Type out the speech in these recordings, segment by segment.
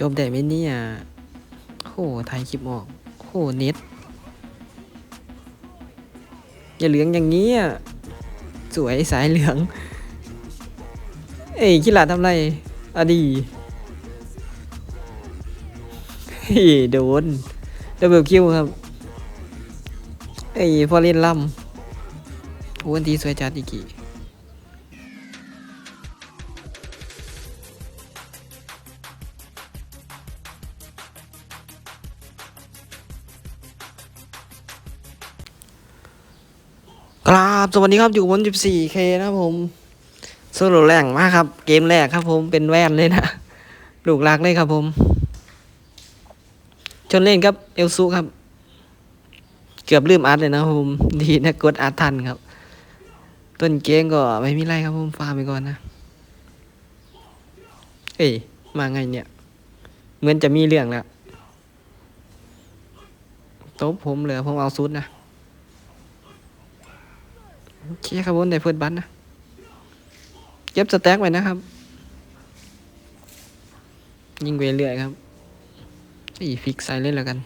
จบได้ไหมเนี่ยโหถ่ายคลิปออกโหเน็ต อย่าเหลืองอย่างนี้อะ สวยสายเหลือง เอ้ยคิลาทำไรอดีเฮ้ยโดนดับเบิลคิวครับ เอ้ยพอเล่นล่ำวันที่สวยจัดอีกกี่ กราบสวัสดีครับอยู่บน 14K นะครับผมโซโลแรงมากครับ เกมแรกครับผมเป็นแว่นเลยนะลูกหลักเลยครับผมชนเล่นครับเอลซูครับ เกือบลืมอัดเลยนะครับผม ดีนะกดอัดทันครับ ต้นเกมก็ไม่มีไรครับผมฟาร์มไปก่อนนะ เอ้ยมาไงเนี่ย เหมือนจะมีเรื่องแล้วโต๊ะผมเหลือผมเอาซุดนะ โอเคครับผมได้เฟิร์สบัตนะ เก็บสแต็กไว้นะครับ ยิงไปเรื่อยครับอีฟิกใส่เล่นแล้วกัน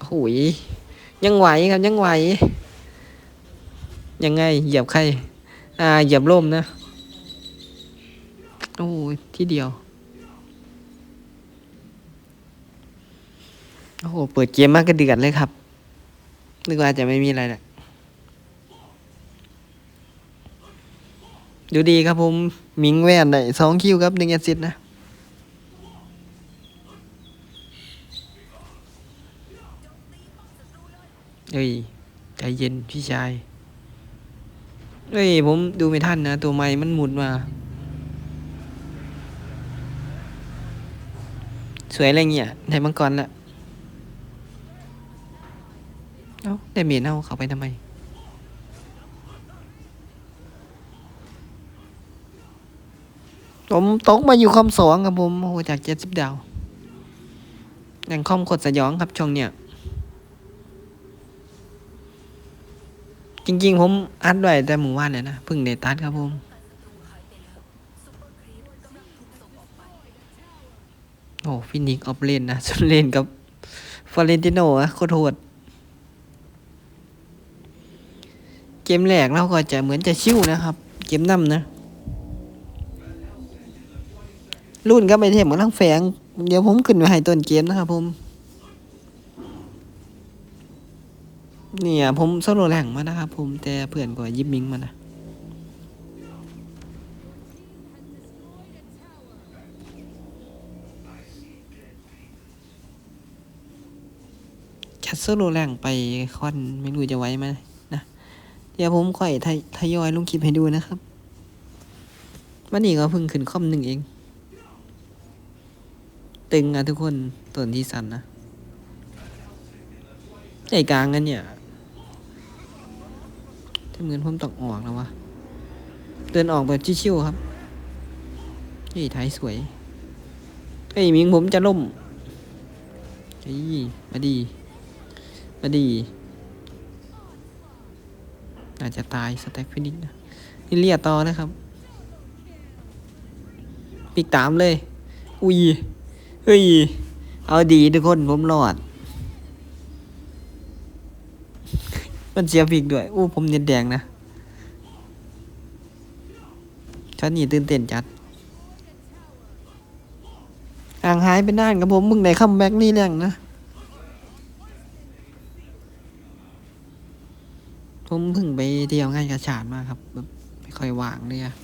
โอ้ยยังไหวครับยังไหว ยังไง เหยียบใคร อ่า เหยียบร่มนะ โอ้ที่เดียว โอ้โห เปิดเกมมากก็เดือดเลยครับ นึกว่าจะไม่มีอะไรแหละ ดูดีครับผมมิงแวนได้สองคิวครับหนึ่งแอสซิสต์นะเอ้ยใจเย็นพี่ชายเอ้ยผมดูไม่ทันนะ ตัวไม้มันหมุนมา สวยอะไรเงี้ยได้มังกรละเอ้าได้เมียนเอาเขาไปทำไม ผมตกมาอยู่คอมสองครับผมโอ้โหจากเจ็ดสิบดาวอยังคอมกดสยองครับช่วงเนี้ยจริงๆ ผมอัดไว้แต่หมู่บ้านเนี่ยนะเพิ่งได้ตัดครับผมโอ้ฟินิกออฟเลนนะส่วนเลนกับฟอเรนติโนอะโคตรโหดเกมแรกเราก็จะเหมือนจะชิวนะครับ เกมนำนะ รุ่นก็ไม่เทมกับทั้งแฝง เดี๋ยวผมขึ้นไว้ให้ต้นเกมนะครับผม เนี่ยผมโซโลแรงมานะครับผมแต่เพื่อนก็ยิบมิงมานะแคสโซโลแรงไปคอนไม่รู้จะไวไหมนะเดี๋ยวผมค่อยทยทยอยลงคลิปให้ดูนะครับวันนี้ก็เพิ่งขึ้นคอมหนึ่งเอง ตึงอะทุกคนต้นที่สันนะใจกลางกันเนี่ยถ้าเหมือนผมต้องออกแล้ววะเดินออกแบบชิวๆครับเฮ้ยไทยสวยเฮ้มิงผมจะล่มเฮ้มาดี มาดีอาจจะตายสแต็กฟินิกนะนี่เลียต่อนะครับ ปิกตามเลย อุ้ย เฮ้ย เอาดีทุกคนผมรอด มันเสียฟิกด้วย อู้ผมเน็ตแดงนะช็อนี้ตื่นเต้นจัดห่างหายไปนานกับผม มึงไหนคัมแบ็กนี่แรงนะ ผมเพิ่งไปเที่ยวงานกระชาดมาครับ แบบไม่ค่อยว่างเลยอะ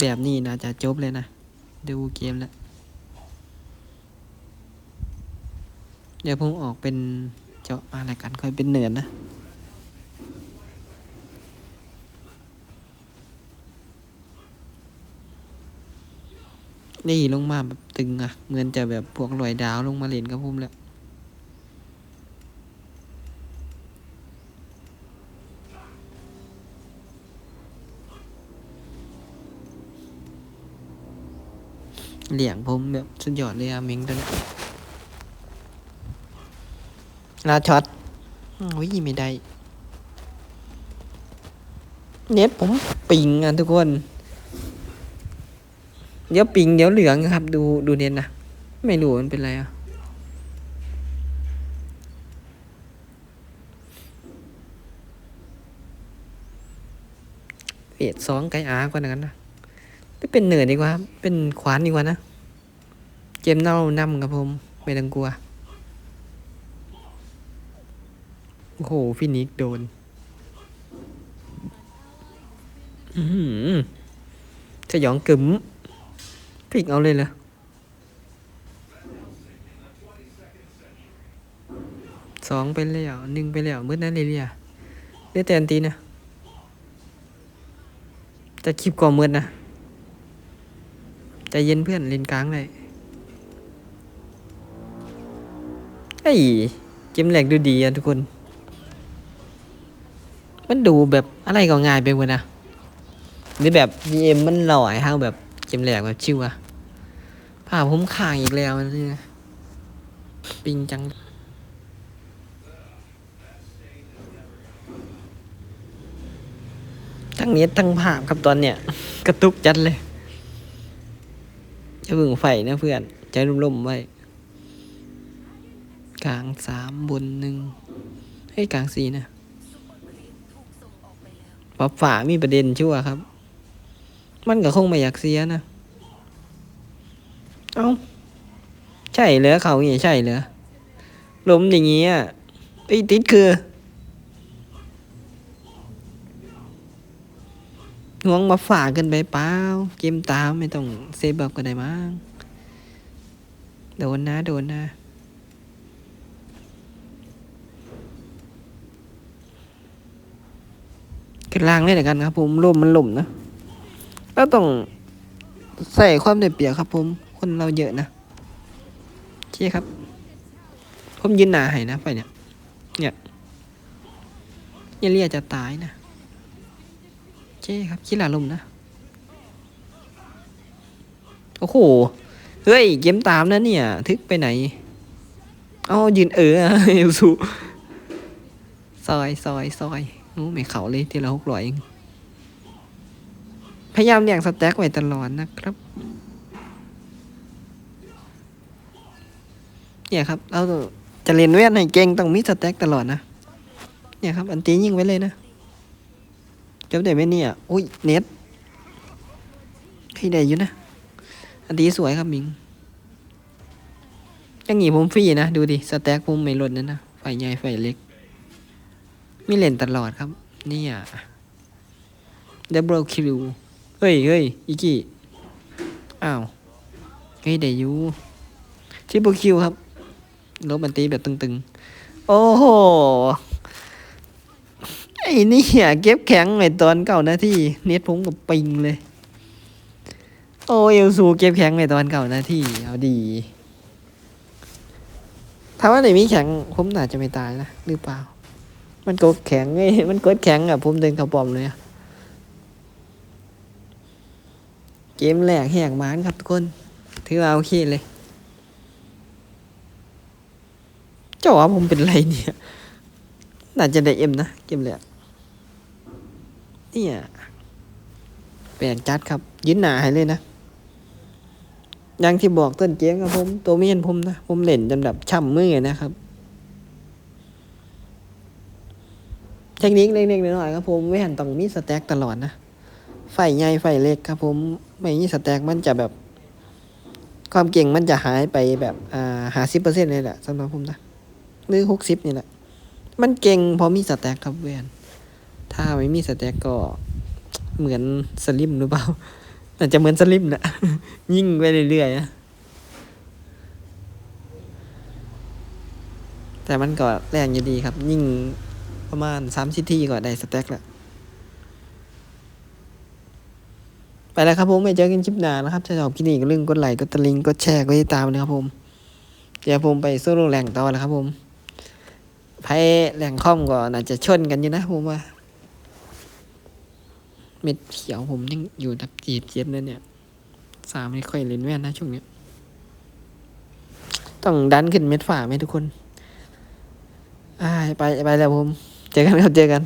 แบบนี้นะจะจบเลยนะ ดูเกมแล้ว เดี๋ยวผมออกเป็นเจาะอะไรกันค่อยเป็นเนินนะนี่ลงมาแบบตึงอะเหมือนจะแบบพวกลอยดาวลงมาเล่นกับผมแล้ว เหลี่ยงผมแบบสุดยอดเลยอะมิงตัวนี้ลาช็อตโอ้ยไม่ได้ เน็ตผมปิงอะทุกคน เดี๋ยวปิงเดี๋ยวเหลืองครับ ดูดูเน้นนะ ไม่รู้มันเป็นอะไรอะเอ็ดสองไกอากว่านั้นนะ ไม่เป็นเหนือดีกว่า เป็นขวานดีกว่านะเจมเน่านำครับผม ไม่ต้องกลัว โอ้โหฟินิกโดน อือหือจะหยองกึ๋มพลิกเอาเลยเหรอสองไปแล้วหนึ่งไปแล้วมืดนั้นเลยเรียเลือแต่อันตีนะ จะคลิปก่อมืดนะ ใจเย็นเพื่อนเล่นกลางเลยไอ้ยเกมแหลกดูดีอะทุกคน มันดูแบบอะไรก็ง่ายไปหมดนะหรือแบบ GM มันหล่อไอ้ห้าแบบเกมแหลกแบบชิวอะผ่าผมข่างอีกแล้วนี่นะปิงจังทั้งเน็ตทั้งภาพครับตอนเนี้ย กระตุกจัดเลย จะเบิ่งไฟนะเพื่อน ใจร่มๆไว้ กลางสามบนหนึ่งให้กลางสี่นะปรับฝามีประเด็นชั่วครับ มันก็คงไม่อยากเสียนะ เอา้า ใช่เหรอเขาอย่างนี้ใช่เหรอล้มอย่างนี้อะไอ้ติดคือ ห่วงมาฝากกันไปเปล่าเกมตามไม่ต้องเซฟแบบก็ได้มั้งโดนนะ โดนนะขึ้นล่างเลยเดียวกันครับ ผมลมมันหล่มนะแล้วต้องใส่ความได้เปียบครับ ผม คนเราเยอะนะโอเคครับ ผมยืนหนาให้นะไปเนี่ย เนี่ยอย่าเรียจะตายนะ เคครับคิดหลาลมนะ โอ้โห เฮ้ย เกมตามนะเนี่ย ทึกไปไหน เอายืนเออเอลสูซอยซอยซอยโอ้ไม่เขาเลยทีละหกร้อยเอง พยายามเลี้ยงสแต็กไว้ตลอดนะครับ เนี่ยครับ เราจะเรียนเวทให้เก่งต้องมีสแต็กตลอดนะ เนี่ยครับ อันตียิงไว้เลยนะ จำได้ไหมเนี่ย อุ้ย เน็ตให้ได้อยู่นะ อันตี้สวยครับมิงยังงี้ผมฟรีนะ ดูดิ สแต็กผมไม่ลดนะนะ ไฟใหญ่ไฟเล็ก มีเล่นตลอดครับเนี่ยดับเบิลคิวเฮ้ยเฮ้ยอีกี้ อ้าวเฮ้ยเดอยูทริปเปิลคิวครับลบมันตีแบบตึงๆ โอ้โห นี่เก็บแข็งในตอนเก้านาทีเน็ตผมกับปิงเลย โอ้เอลซูเก็บแข็งในตอนเก้านาทีเอาดีถ้าว่าไหนมีแข็งผมน่าจะไม่ตายนะหรือเปล่า มันกดแข็งไงมันกดแข็งอะผมเดินเข้าปอมเลยเกมแรกแหกมานครับทุกคน ถือว่าโอเคเลยเจ้าว่าผมเป็นไรเนี่ย น่าจะได้เอ็มนะ เกมแรก เนี่ยแปลกจัดครับยืนหนาให้เลยนะอย่างที่บอกต้นเกมครับผมตัวเมียนผมนะผมเล่นจนแบบช่ำมือนะครับ เทคนิคเล็กๆน้อยๆครับผมไม่หันต้องมีสแต็กตลอดนะไฟใหญ่ไฟเล็กครับ ผมไม่มีสแต็กมันจะแบบ ความเก่งมันจะหายไปแบบอ่าหาสิบเปอร์เซ็นต์เลยแหละสำหรับผมนะหรือหกสิบนี่แหละ มันเก่งพอมีสแต็กครับเวยน ถ้าไม่มีสแต็กก็เหมือนสลิมหรือเปล่าอาจจะเหมือนสลิมนะยิ่งไปเรื่อยๆนะแต่มันก็แรงอยู่ดีครับ ยิ่งประมาณสามสิบทีก็ได้สแต็กแล้วไปแล้วครับผมไม่เจอกันคลิปหน้านะครับถ้าชอบคลิปนี้ก็ลืมกดไลค์กดตะลิงกดแชร์กดติดตามนะครับผมเดี๋ยวผมไปโซโล่แหล่งต่อแล้วครับผมไพ่แหล่งคอมก็น่าจะชนกันอยู่นะผมว่า เม็ดเขียวผมยังอยู่ดับจีบเจ็ดเลยเนี่ยสามไม่ค่อยเล่นแว่นนะช่วงเนี้ยต้องดันขึ้นเม็ดฝ่าไหมทุกคนอ่าไปไปแล้วผม เจอกันครับเจอกัน